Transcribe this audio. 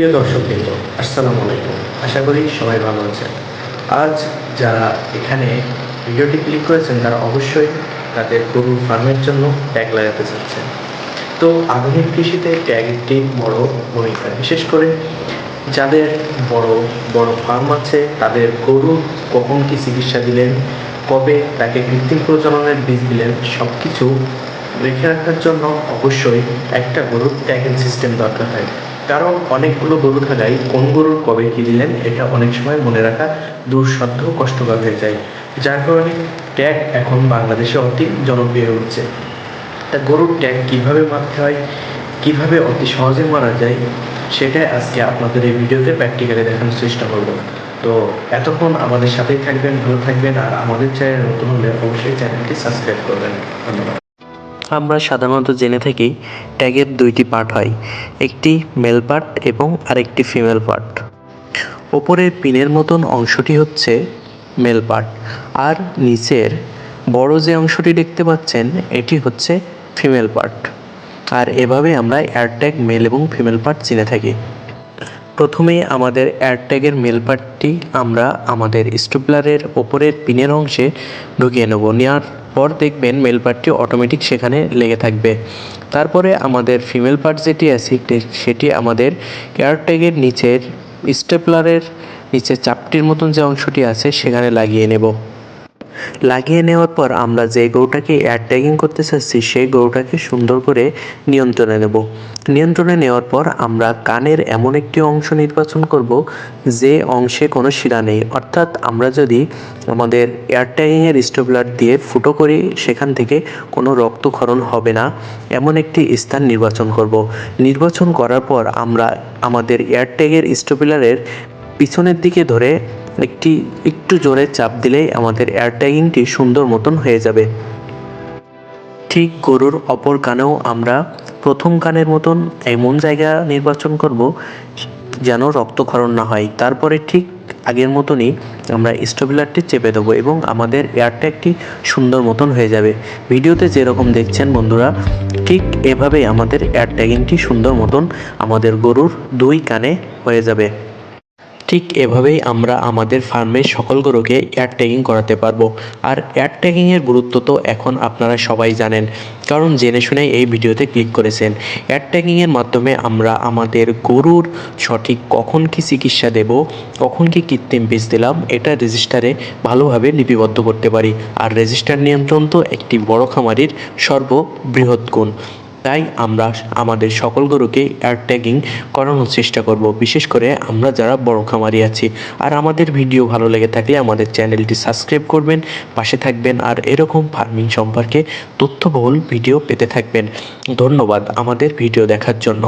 প্রিয় দর্শক দর্শকবৃন্দ, আসসালামু আলাইকুম। আশা করি সবাই ভালো আছেন। আজ যারা এখানে ভিডিওটি ক্লিক করেছেন, তারা অবশ্যই তাদের গরু ফার্মের জন্য ট্যাগ লাগাতে চাচ্ছেন। তো আধুনিক কৃষিতে ট্যাগ একটি বড় ভূমিকা, বিশেষ করে যাদের বড় বড় ফার্ম আছে, তাদের গরু কখন কি চিকিৎসা দিলেন, কবে তাকে কৃত্রিম প্রজননের বীজ দিলেন সব কিছু রেখে রাখার জন্য অবশ্যই একটা গরুর ট্যাগিং সিস্টেম দরকার হয়। কারণ অনেকগুলো গরু থাকায় কোন গরুর কবে কি দিলেন, এটা অনেক সময় মনে রাখা দুঃসাধ্য কষ্টকর হয়ে যায়। যার কারণে ট্যাগ এখন বাংলাদেশে অতি জনপ্রিয় হয়ে উঠছে। তা গরুর ট্যাগ কীভাবে মারতে হয়, কীভাবে অতি সহজে মারা যায়, সেটাই আজকে আপনাদের এই ভিডিওতে প্র্যাকটিক্যালি দেখানোর চেষ্টা করব। তো এতক্ষণ আমাদের সাথেই থাকবেন, ভালো থাকবেন, আর আমাদের চ্যানেল নতুন হলে অবশ্যই চ্যানেলটি সাবস্ক্রাইব করবেন। ধন্যবাদ। আমরা সাধারণত জেনে থাকি ট্যাগের দুইটি পার্ট হয়, একটি মেল পার্ট এবং আরেকটি ফিমেল পার্ট ওপরের পিনের মতন অংশটি হচ্ছে মেল পার্ট আর নিচের বড় যে অংশটি দেখতে পাচ্ছেন, এটি হচ্ছে ফিমেল পার্ট আর এভাবে আমরা এয়ারট্যাগ মেল এবং ফিমেল পার্ট চিনে থাকি। প্রথমে আমাদের এয়ারট্যাগের মেল পার্টটি আমরা আমাদের স্টুপলারের ওপরের পিনের অংশে ঢুকিয়ে নেব। নেওয়ার পর দেখবেন মেল পার্টটি অটোমেটিক সেখানে লেগে থাকবে। তারপরে আমাদের ফিমেল পার্ট যেটি আছে সেটি আমাদের এয়ারট্যাগের নিচের স্টেপলারের নিচে চাপটির মতন যে অংশটি আছে, সেখানে লাগিয়ে নেব। লাগিয়ে নেওয়ার পর আমরা যে গরুটাকে এয়ার ট্যাগিং করতে চাচ্ছি, সেই গরুটাকে সুন্দর করে নিয়ন্ত্রণে নেব। নিয়ন্ত্রণে নেওয়ার পর আমরা কানের এমন একটি অংশ নির্বাচন করব যে অংশে কোনো শিরা নেই। অর্থাৎ আমরা যদি আমাদের এয়ার ট্যাগিংয়ের স্টেবলার দিয়ে ফুটো করি, সেখান থেকে কোনো রক্তক্ষরণ হবে না। এমন একটি স্থান নির্বাচন করব। নির্বাচন করার পর আমরা আমাদের এয়ার ট্যাগের স্টেবিলারের পিছনের দিকে ধরে একটি, একটু জোরে চাপ দিলেই আমাদের এয়ার ট্যাগিংটি সুন্দর মতন হয়ে যাবে। ঠিক গরুর অপর কানেও আমরা প্রথম কানের মতন এমন জায়গা নির্বাচন করব যেন রক্তক্ষরণ না হয়। তারপরে ঠিক আগের মতনই আমরা স্টোবিলারটি চেপে দেবো এবং আমাদের এয়ারট্যাগটি সুন্দর মতন হয়ে যাবে। ভিডিওতে যেরকম দেখছেন বন্ধুরা, ঠিক এভাবেই আমাদের এয়ার ট্যাগিংটি সুন্দর মতন আমাদের গরুর দুই কানে হয়ে যাবে। ঠিক এভাবেই আমরা আমাদের ফার্মের সকল গরুকে এয়ার ট্যাগিং করাতে পারব। আর এয়ার ট্যাগিংয়ের গুরুত্ব তো এখন আপনারা সবাই জানেন, কারণ জেনে শুনে এই ভিডিওতে ক্লিক করেছেন। এয়ার ট্যাগিংয়ের মাধ্যমে আমরা আমাদের গরুর সঠিক কখন কি চিকিৎসা দেব, কখন কি কৃত্রিম বীজ দিলাম, এটা রেজিস্টারে ভালোভাবে লিপিবদ্ধ করতে পারি। আর রেজিস্টার নিয়ন্ত্রণ তো একটি বড় খামারির সর্ববৃহৎ গুণ। তাই আমরা আমাদের সকল গরুকে এয়ার ট্যাগিং করানোর চেষ্টা করব। বিশেষ করে আমরা যারা বড় খামারি আছি। আর আমাদের ভিডিও ভালো লেগে থাকলে আমাদের চ্যানেলটি সাবস্ক্রাইব করবেন, পাশে থাকবেন আর এরকম ফার্মিং সম্পর্কে তথ্যবহুল ভিডিও পেতে থাকবেন। ধন্যবাদ আমাদের ভিডিও দেখার জন্য।